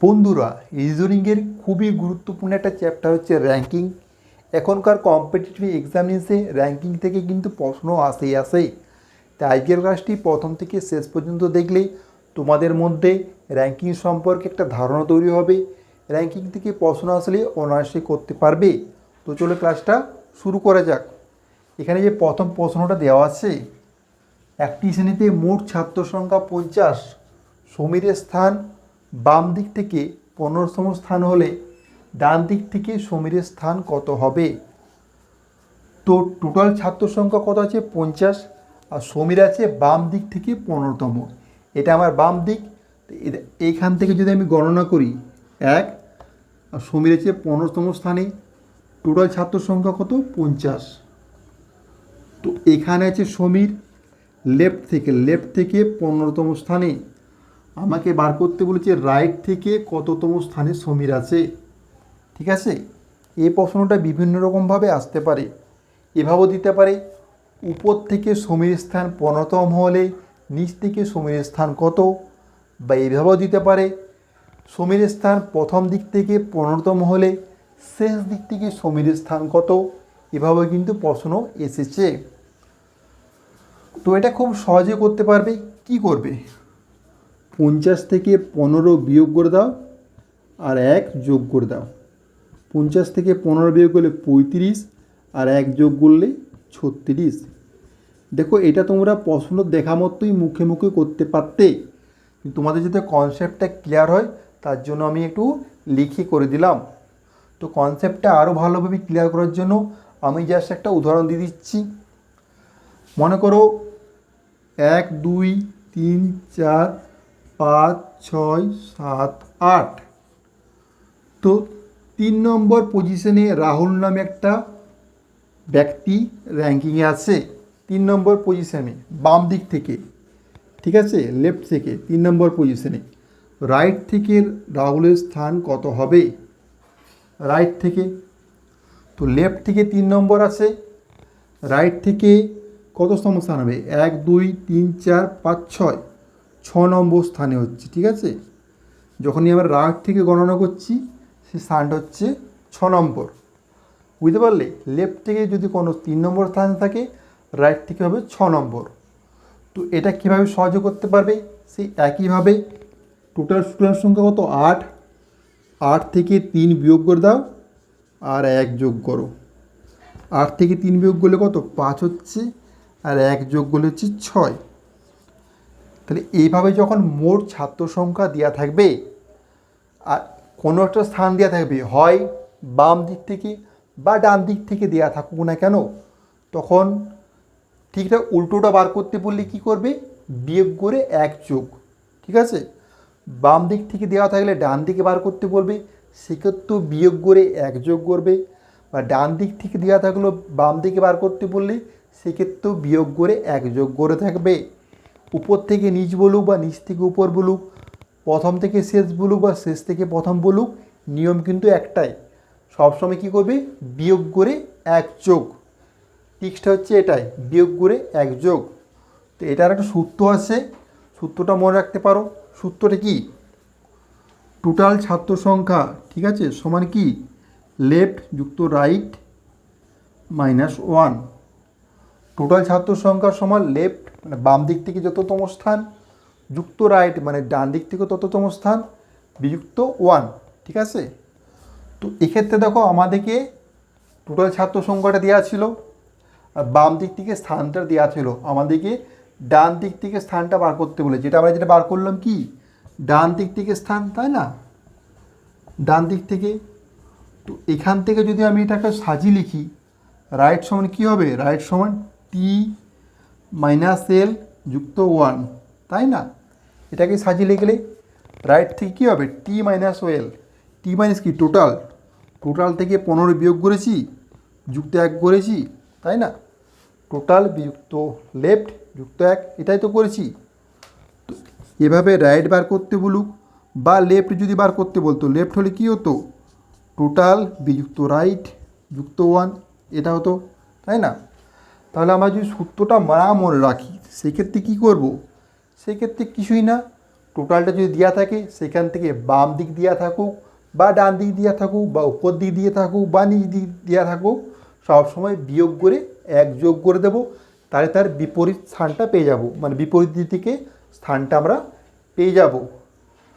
বন্ধুরা রিজনিংয়ের খুবই গুরুত্বপূর্ণ একটা চ্যাপ্টার হচ্ছে র্যাঙ্কিং এখনকার কম্পিটিটিভ এক্সামিনেশে র্যাঙ্কিং থেকে কিন্তু প্রশ্ন আসেই আসে তাই আজকের ক্লাসটি প্রথম থেকে শেষ পর্যন্ত দেখলে তোমাদের মধ্যে র্যাঙ্কিং সম্পর্কে একটা ধারণা তৈরি হবে। র্যাঙ্কিং থেকে প্রশ্ন আসলে অনায়াসে করতে পারবে। তো চলো ক্লাসটা শুরু করা যাক। এখানে যে প্রথম প্রশ্নটা দেওয়া আছে, একটি শ্রেণীতে মোট ছাত্র সংখ্যা পঞ্চাশ। সমীরের স্থান বাম দিক থেকে পনেরোতম স্থান হলে ডান দিক থেকে সমীরের স্থান কত হবে? তো টোটাল ছাত্র সংখ্যা কত আছে? পঞ্চাশ। আর সমীর আছে বাম দিক থেকে পনেরোতম। এটা আমার বাম দিক। এইখান থেকে যদি আমি গণনা করি, এক। আর সমীর আছে পনেরোতম স্থানে। টোটাল ছাত্র সংখ্যা কত? পঞ্চাশ। তো এখানে আছে সমীর। লেফট থেকে লেফট থেকে পনেরোতম স্থানে। আমাকে বার করতে বলেছে রাইট থেকে কততম স্থানে সমীর আছে। ঠিক আছে? এই প্রশ্নটা বিভিন্ন রকমভাবে আসতে পারে। এভাবেও দিতে পারে, উপর থেকে সমীর স্থান পনেরোতম হলে নিচ থেকে সমীর স্থান কত? বা এভাবেও দিতে পারে, সমীর স্থান প্রথম দিক থেকে পনেরোতম হলে শেষ দিক থেকে সমীর স্থান কত? এভাবে কিন্তু প্রশ্ন এসেছে। তো এটা খুব সহজে করতে পারবে, কি করবে? পঞ্চাশ থেকে পনেরো বিয়োগ করে দাও আর এক যোগ করে দাও। পঞ্চাশ থেকে পনেরো বিয়োগ করলে পঁয়ত্রিশ আর এক যোগ করলে ছত্রিশ। দেখো, এটা তোমরা প্রশ্ন দেখা মতোই মুখে মুখে করতে পারতে। তোমাদের যাতে কনসেপ্টটা ক্লিয়ার হয়, তার জন্য আমি একটু লিখে করে দিলাম। তো কনসেপ্টটা আরও ভালোভাবে ক্লিয়ার করার জন্য আমি জাস্ট একটা উদাহরণ দিয়ে দিচ্ছি। মনে করো, এক, দুই, তিন, চার পাঁচ, ছয়, সাত, আট। তো তিন নম্বর পজিশনে রাহুল নামে একটা ব্যক্তি র্যাঙ্কিংয়ে আছে। তিন নম্বর পজিশনে বাম দিক থেকে, ঠিক আছে? লেফট থেকে, তিন নম্বর পজিশনে রাইট থেকে রাহুলের স্থান কত হবে? রাইট থেকে। তো লেফট থেকে তিন নম্বর আছে। রাইট থেকে কত স্থান হবে? এক, দুই, তিন, চার, পাঁচ, ছয়। ছ নম্বর স্থানে হচ্ছে, ঠিক আছে? যখনই আমরা রাইট থেকে গণনা করছি, সে স্থানটা হচ্ছে ছ নম্বর বুঝতে পারলে? লেফট থেকে যদি কোনো তিন নম্বর স্থান থাকে, রাইট থেকে হবে ছ নম্বর তো এটা কীভাবে সহজে করতে পারবে? সেই একইভাবে টোটাল স্টুডেন্ট সংখ্যা কত? আট। আট থেকে তিন বিয়োগ করে দাও, আর এক যোগ করো। আট থেকে তিন বিয়োগ করলে কত? পাঁচ হচ্ছে, আর এক যোগ করলে হচ্ছে ছয়। তাহলে এইভাবে যখন মোট ছাত্র সংখ্যা দেওয়া থাকবে, আর কোনো একটা স্থান দেওয়া থাকবে, হয় বাম দিক থেকে বা ডান দিক থেকে দেওয়া থাকুক না কেন, তখন ঠিকঠাক উল্টোটা বার করতে বললে কি করবে? বিয়োগ করে এক যোগ, ঠিক আছে? বাম দিক থেকে দেওয়া থাকলে ডান দিকে বার করতে বলবে, সেক্ষেত্রেও বিয়োগ করে এক যোগ করবে, বা ডান দিক থেকে দেওয়া থাকল বাম দিকে বার করতে বললে, সেক্ষেত্রেও বিয়োগ করে এক যোগ করে থাকবে। উপর থেকে নিচ বলুক বা নিচ থেকে উপর বলুক, প্রথম থেকে শেষ বলুক বা শেষ থেকে প্রথম বলুক, নিয়ম কিন্তু একটাই। সবসময় কী করবে? বিয়োগ করে এক যোগ। টিক্সটা হচ্ছে এটাই, বিয়োগ করে এক যোগ। তো এটার একটা সূত্র আছে, সূত্রটা মনে রাখতে পারো। সূত্রটা কি? টোটাল ছাত্র সংখ্যা, ঠিক আছে, সমান কি? লেফট যুক্ত রাইট মাইনাস ওয়ান। টোটাল ছাত্র সংখ্যা সমান লেফট বাম দিক থেকে যততম স্থান, যুক্ত রাইট মানে ডান দিক থেকে তততম স্থান, বিযুক্ত ওয়ান ঠিক আছে? তো এক্ষেত্রে দেখো আমাদেরকে টোটাল ছাত্র সংখ্যাটা দেওয়া ছিল, আর বাম দিক থেকে স্থানটা দেওয়া ছিল। আমাদেরকে ডান দিক থেকে স্থানটা বার করতে বলে যেটা আমরা যেটা বার করলাম কি? ডান দিক থেকে স্থান, তাই না? ডান দিক থেকে। তো এখান থেকে যদি আমি এটাকে সাজিয়ে লিখি রাইট সমান কী হবে? রাইট সমান টি মাইনাস এল যুক্ত ওয়ান তাই না? এটাকে সাজিয়ে লিখলে রাইট থেকে কী হবে? T minus well T minus কি? টোটাল টোটাল থেকে পনেরো বিয়োগ করেছি, যুক্ত এক করেছি, তাই না? টোটাল বিযুক্ত লেফট যুক্ত এক, এটাই তো করেছি। এভাবে রাইট বার করতে বলুক বা লেফট যদি বার করতে বলতো লেফট হলে কী হতো? টোটাল বিযুক্ত রাইট যুক্ত ওয়ান এটা হতো, তাই না? তাহলে আমরা যদি সূত্রটা না মনে রাখি, সেক্ষেত্রে কী করব? সেক্ষেত্রে কিছুই না। টোটালটা যদি দেওয়া থাকে, সেখান থেকে বাম দিক দেওয়া থাকুক, বা ডান দিক দেওয়া থাকুক, বা উপর দিক দিয়ে থাকুক, বা নিচ দিক দেওয়া থাকুক সবসময় বিয়োগ করে এক যোগ করে দেব। তাহলে তার বিপরীত স্থানটা পেয়ে যাব। মানে বিপরীত দিক থেকে স্থানটা আমরা পেয়ে যাব।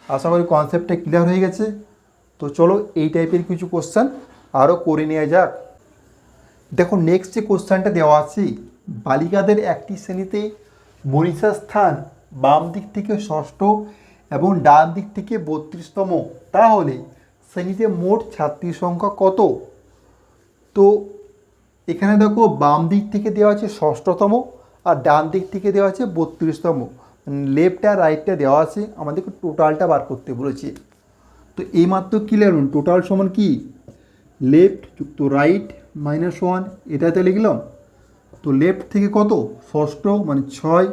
আশা করি কনসেপ্টটা ক্লিয়ার হয়ে গেছে। তো চলো এই টাইপের কিছু কোশ্চেন আরও করে নেওয়া যাক। দেখো নেক্সট যে কোশ্চেনটা দেওয়া আছে, বালিকাদের একটি শ্রেণীতে মনীষার স্থান বাম দিক থেকে ষষ্ঠ এবং ডান দিক থেকে বত্রিশতম। তাহলে শ্রেণীতে মোট ছাত্রীর সংখ্যা কত? তো এখানে দেখো বাম দিক থেকে দেওয়া আছে ষষ্ঠতম আর ডান দিক থেকে দেওয়া আছে বত্রিশতম। লেফট আর রাইটটা দেওয়া আছে, আমাদেরকে টোটালটা বার করতে বলেছে। তো এইমাত্র কী ক্লিয়ার টোটাল সমান কি? লেফট যুক্ত রাইট মাইনাস ওয়ান এটাতে লিখলাম। তো লেফট থেকে কত? ষষ্ঠ মানে ছয়।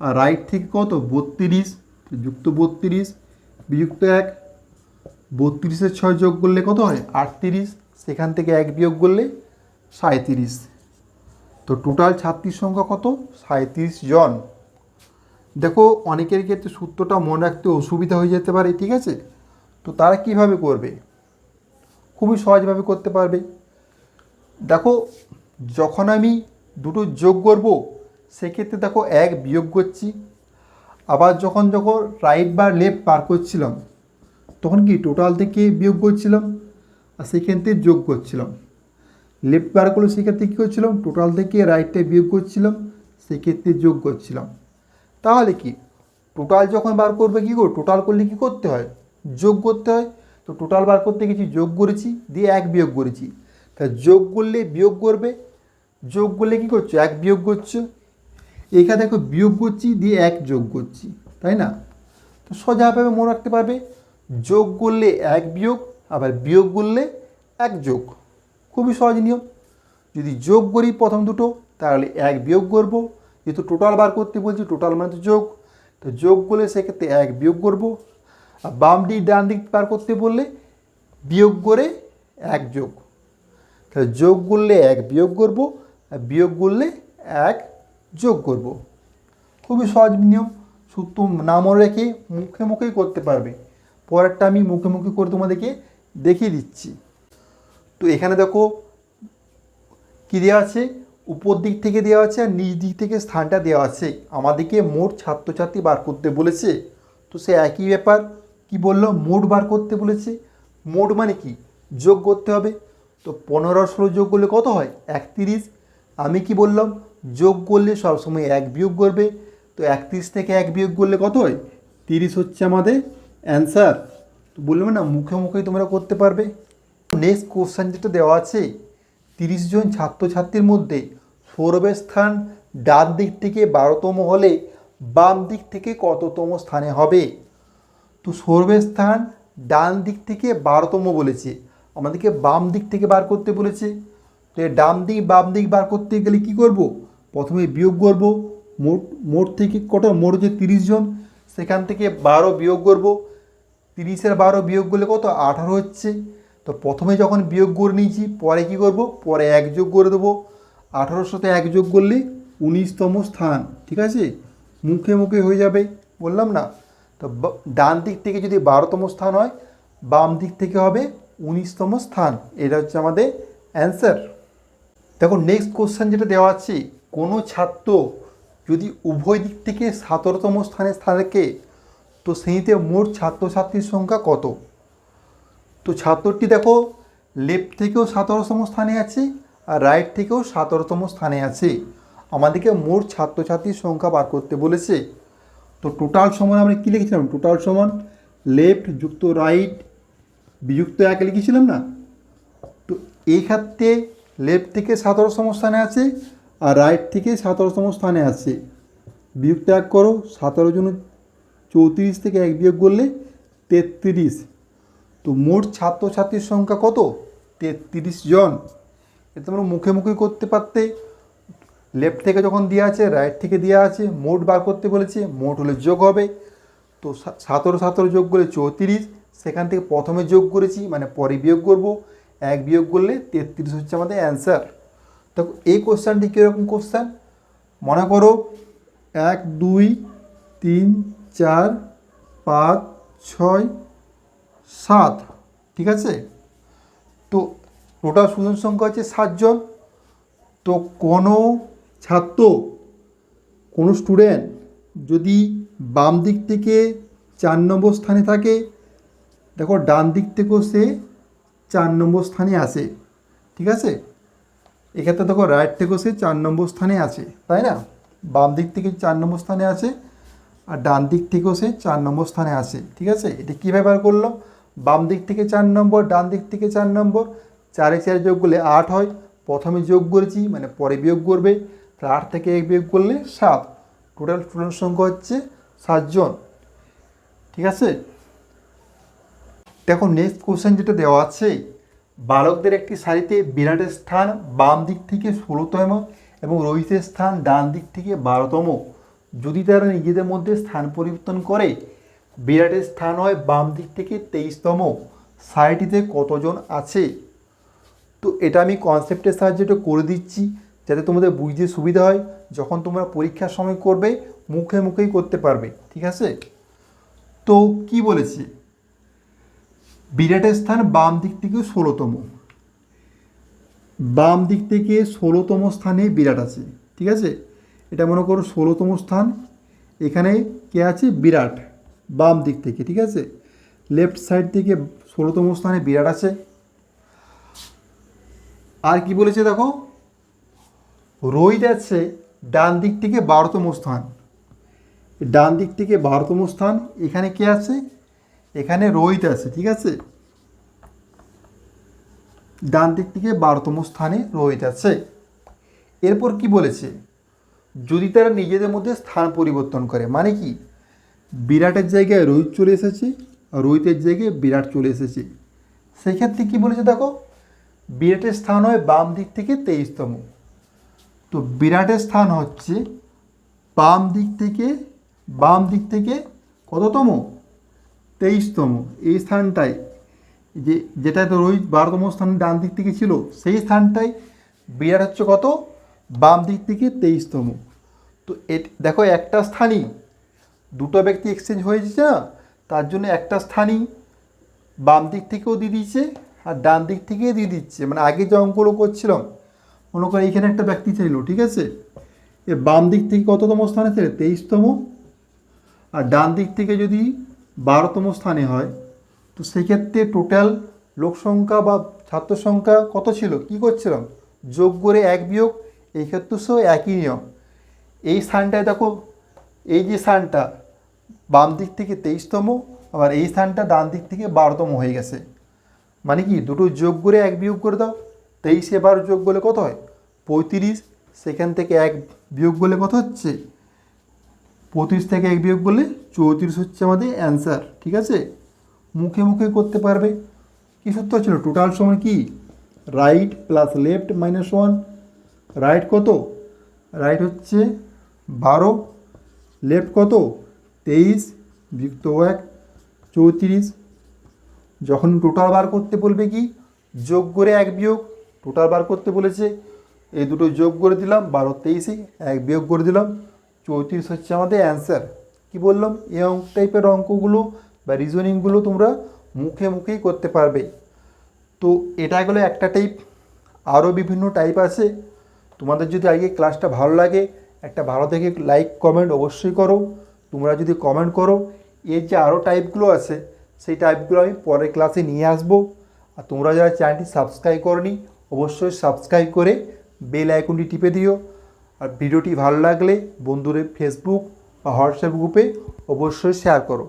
আর রাইট থেকে কত? বত্রিশ। যুক্ত বত্রিশ, বিযুক্ত এক। বত্রিশের ছয় যোগ করলে কত হয়? আটত্রিশ। সেখান থেকে এক বিয়োগ করলে সাঁত্রিশ তো টোটাল ছাত্রীর সংখ্যা কত? সাঁত্রিশ জন। দেখো, অনেকের ক্ষেত্রে সূত্রটা মনে রাখতে অসুবিধা হয়ে যেতে পারে, ঠিক আছে? তো তারা কীভাবে করবে? খুবই সহজভাবে করতে পারবে। দেখো, যখন আমি দুটো যোগ করব, সেক্ষেত্রে দেখো এক বিয়োগ করছি। আবার যখন যখন রাইট বা লেফট পার করছিলাম, তখন কি টোটাল থেকে বিয়োগ করছিলাম? আর সেখান থেকে যোগ করছিলাম। লেফট বার করলে সেক্ষেত্রে কী করছিলাম? টোটাল থেকে রাইটটা বিয়োগ করছিলাম, সেক্ষেত্রে যোগ করছিলাম। তাহলে কি? টোটাল যখন বার করবে কী করো টোটাল করলে কী করতে হয়? যোগ করতে হয়। তো টোটাল বার করতে গেছি, যোগ করেছি, দিয়ে এক বিয়োগ করেছি। তা যোগ করলে বিয়োগ করবে। যোগ করলে কী করছ? এক বিয়োগ করছ। এখানে দেখো বিয়োগ করছি, দিয়ে এক যোগ করছি, তাই না? তো সোজাভাবে মনে রাখতে পারবে, যোগ করলে এক বিয়োগ, আবার বিয়োগ করলে এক যোগ। খুবই সহজ নিয়ম। যদি যোগ করি প্রথম দুটো, তাহলে এক বিয়োগ করব। যেহেতু টোটাল বার করতে বলছি টোটাল মানে তো যোগ। তো যোগ করলে সেক্ষেত্রে এক বিয়োগ করব। আর বাম দিক, ডান দিক বার করতে বললে বিয়োগ করে এক যোগ। তাহলে যোগ করলে এক বিয়োগ করব, আর বিয়োগ করলে এক যোগ করব। খুবই সহজ নিয়ম, সূত্র না মনে রেখে মুখে মুখেই করতে পারবে। পরেরটা আমি মুখে মুখে করে তোমাদেরকে দেখিয়ে দিচ্ছি। তো এখানে দেখো কী দেওয়া আছে? উপর দিক থেকে দেওয়া আছে আর নিচ দিক থেকে স্থানটা দেওয়া আছে। আমাদেরকে মোট ছাত্রছাত্রী বার করতে বলেছে। তো সে একই ব্যাপার, কি বলল? মোট বার করতে বলেছে। মোট মানে কি? যোগ করতে হবে। তো পনেরো ষোলো যোগ করলে কত হয়? একত্রিশ। আমি কি বললাম? যোগ করলে সবসময় এক বিয়োগ করবে। তো একত্রিশ থেকে এক বিয়োগ করলে কত হয়? তিরিশ হচ্ছে আমাদের অ্যান্সার তো বললাম না, মুখে মুখেই তোমরা করতে পারবে। নেক্সট কোশ্চেন যেটা দেওয়া আছে, তিরিশ জন ছাত্রছাত্রীর মধ্যে সৌরভের স্থান ডান দিক থেকে বারোতম হলে বাম দিক থেকে কততম স্থানে হবে? তো সৌরভের স্থান ডান দিক থেকে বারোতম বলেছে। আমাদেরকে বাম দিক থেকে বার করতে বলেছে। তো ডান দিক, বাম দিক বার করতে গেলে কি করব? প্রথমে বিয়োগ করব। মোট মোট থেকে কত মোট যে তিরিশ জন। সেখান থেকে বারো বিয়োগ করব। তিরিশের বারো বিয়োগ করলে কত? আঠারো হচ্ছে। তো প্রথমে যখন বিয়োগ করে নিয়েছি, পরে কি করব? পরে এক যোগ করে দেবো। আঠারোর সাথে এক যোগ করলে উনিশতম স্থান, ঠিক আছে? মুখে মুখে হয়ে যাবে, বললাম না? তো ডান দিক থেকে যদি বারোতম স্থান হয়, বাম দিক থেকে হবে উনিশতম স্থান। এটা হচ্ছে আমাদের অ্যান্সার দেখো নেক্সট কোশ্চেন যেটা দেওয়া আছে, কোনো ছাত্র যদি উভয় দিক থেকে সতেরোতম স্থানে থাকে তো শ্রেণীতে মোট ছাত্রছাত্রীর সংখ্যা কত? তো ছাত্রটি দেখো লেফট থেকেও সতেরোতম স্থানে আছে, আর রাইট থেকেও সতেরোতম স্থানে আছে। আমাদেরকে মোট ছাত্রছাত্রীর সংখ্যা বার করতে বলেছে। তো টোটাল সমান আমরা কী লিখেছিলাম? টোটাল সমান লেফট যুক্ত রাইট বিযুক্ত এক লিখেছিলাম না? তো এই ক্ষেত্রে লেফট থেকে সতেরোতম স্থানে আছে আর রাইট থেকে সতেরোতম স্থানে আছে। বিয়োগটা এক করো সতেরো জন চৌত্রিশ থেকে এক বিয়োগ করলে তেত্রিশ। তো মোট ছাত্রছাত্রীর সংখ্যা কত? তেত্রিশ জন। এ তোমরা মুখে মুখে করতে পারতে। লেফট থেকে যখন দেওয়া আছে, রাইট থেকে দেওয়া আছে, মোট বার করতে বলেছে, মোট হলে যোগ হবে। তো সতেরো সতেরো যোগ করলে চৌত্রিশ। সেখান থেকে প্রথমে যোগ করেছি মানে পরে বিয়োগ করব। এক বিয়োগ করলে তেত্রিশ হচ্ছে আমাদের অ্যান্সার দেখো এই কোশ্চেনটি কীরকম কোশ্চেন মনে করো এক, দুই, তিন, চার, পাঁচ, ছয়, সাত, ঠিক আছে? তো টোটাল স্টুডেন্ট সংখ্যা হচ্ছে সাতজন তো কোনো ছাত্র, কোনো স্টুডেন্ট যদি বাম দিক থেকে চার নম্বর স্থানে থাকে দেখো, ডান দিক থেকেও সে চার নম্বর স্থানে আসে ঠিক আছে? এক্ষেত্রে দেখো রাইট থেকেও সে চার নম্বর স্থানে আছে, তাই না? বাম দিক থেকে চার নম্বর স্থানে আছে আর ডান দিক থেকেও সে চার নম্বর স্থানে আছে, ঠিক আছে? এটা কীভাবে বার করল? বাম দিক থেকে চার নম্বর, ডান দিক থেকে চার নম্বর, চারে চারে যোগ করলে আট হয়। প্রথমে যোগ করেছি মানে পরে বিয়োগ করবে। তাহলে আট থেকে এক বিয়োগ করলে সাত। টোটাল স্টুডেন্ট সংখ্যা হচ্ছে সাতজন, ঠিক আছে? দেখো নেক্সট কোশ্চেন যেটা দেওয়া আছে, বালকদের একটি সারিতে বিরাটের স্থান বাম দিক থেকে ষোলোতম এবং রোহিতের স্থান ডান দিক থেকে বারোতম। যদি তারা নিজেদের মধ্যে স্থান পরিবর্তন করে, বিরাটের স্থান হয় বাম দিক থেকে তেইশতম। সারিটিতে কতজন আছে? তো এটা আমি কনসেপ্টের সাহায্যে একটু করে দিচ্ছি, যাতে তোমাদের বুঝতে সুবিধা হয়, যখন তোমরা পরীক্ষার সময় করবে, মুখে মুখেই করতে পারবে, ঠিক আছে? তো কি বলেছি? বিরাটের স্থান বাম দিক থেকে ষোলোতম। বাম দিক থেকে ষোলোতম স্থানে বিরাট আছে, ঠিক আছে? এটা মনে করো ষোলোতম স্থান। এখানে কে আছে? বিরাট, বাম দিক থেকে, ঠিক আছে? লেফট সাইড থেকে ষোলোতম স্থানে বিরাট আছে। আর কি বলেছে দেখো? রোহিত আছে ডান দিক থেকে বারোতম স্থান। ডান দিক থেকে বারোতম স্থান। এখানে কে আছে? এখানে রোহিত আছে, ঠিক আছে? ডান দিক থেকে বারোতম স্থানে রোহিত আছে। এরপর কি বলেছে? যদি তারা নিজেদের মধ্যে স্থান পরিবর্তন করে মানে কি? বিরাটের জায়গায় রোহিত চলে এসেছে, রোহিতের জায়গায় বিরাট চলে এসেছে। সেক্ষেত্রে কি বলেছে দেখো? বিরাটের স্থান হয় বাম দিক থেকে তেইশতম। তো বিরাটের স্থান হচ্ছে বাম দিক থেকে, বাম দিক থেকে কততম? তেইশতম এই স্থানটায়, যে যেটা তো রোহিত বারোতম স্থান ডান দিক থেকে ছিল, সেই স্থানটায় বিরাট হচ্ছে কত? বাম দিক থেকে তেইশতম। তো এ দেখো একটা স্থানই, দুটো ব্যক্তি এক্সচেঞ্জ হয়ে যাচ্ছে না, তার জন্য একটা স্থানই বাম দিক থেকেও দিয়ে দিচ্ছে আর ডান দিক থেকেও দিয়ে দিচ্ছে। মানে আগে যে অঙ্কগুলো করছিলাম, মনে করো এইখানে একটা ব্যক্তি ছিল ঠিক আছে? এ বাম দিক থেকে কততম স্থানে ছিল? তেইশতম। আর ডান দিক থেকে যদি বারোতম স্থানে হয়। তো সেক্ষেত্রে টোটাল লোক সংখ্যা বা ছাত্র সংখ্যা কত ছিল? কি করছিলাম? যোগ করে এক বিয়োগ, এই ক্ষেত্রে সহ একই নিয়ম। এই স্থানটায় দেখো, এই যে স্থানটা, বাম দিক থেকে তেইশতম, আবার এই স্থানটা ডান দিক থেকে বারোতম হয়ে গেছে। মানে কি? দুটো যোগ করে এক বিয়োগ করে দাও, তেইশে বারো যোগ করলে কত হয়? পঁয়ত্রিশ, সেখান থেকে এক বিয়োগ করলে কত হচ্ছে? পঁয়ত্রিশ থেকে এক বিয়োগ করলে চৌত্রিশ হচ্ছে আমাদের অ্যান্সার ঠিক আছে? মুখে মুখে করতে পারবে। কী সূত্র ছিল? টোটাল সময় কি? Right plus left minus one right কত? রাইট হচ্ছে বারো। লেফট কত? তেইশ যুক্ত এক, চৌত্রিশ। যখন টোটাল বার করতে বলবে কি? যোগ করে এক বিয়োগ। টোটাল বার করতে বলেছে। এই দুটো যোগ করে দিলাম, বারো তেইশে এক বিয়োগ করে দিলাম। চৌত্রিশ হচ্ছে আমাদের অ্যান্সার কি বললাম? এই অঙ্ক টাইপের অঙ্কগুলো বা রিজনিংগুলো তোমরা মুখে মুখেই করতে পারবে। তো এটা গেলো একটা টাইপ আরও বিভিন্ন টাইপ আছে। তোমাদের যদি আগে ক্লাসটা ভালো লাগে, একটা ভালো দেখে লাইক কমেন্ট অবশ্যই করো। তোমরা যদি কমেন্ট করো, এর যে আরও টাইপগুলো আছে, সেই টাইপগুলো আমি পরের ক্লাসে নিয়ে আসব। আর তোমরা যারা চ্যানেলটি সাবস্ক্রাইব করনি, অবশ্যই সাবস্ক্রাইব করে বেল আইকনটি টিপে দিও। আর ভিডিওটি ভালো লাগলে বন্ধুদের ফেসবুক বা হোয়াটসঅ্যাপ গ্রুপে অবশ্যই শেয়ার করো।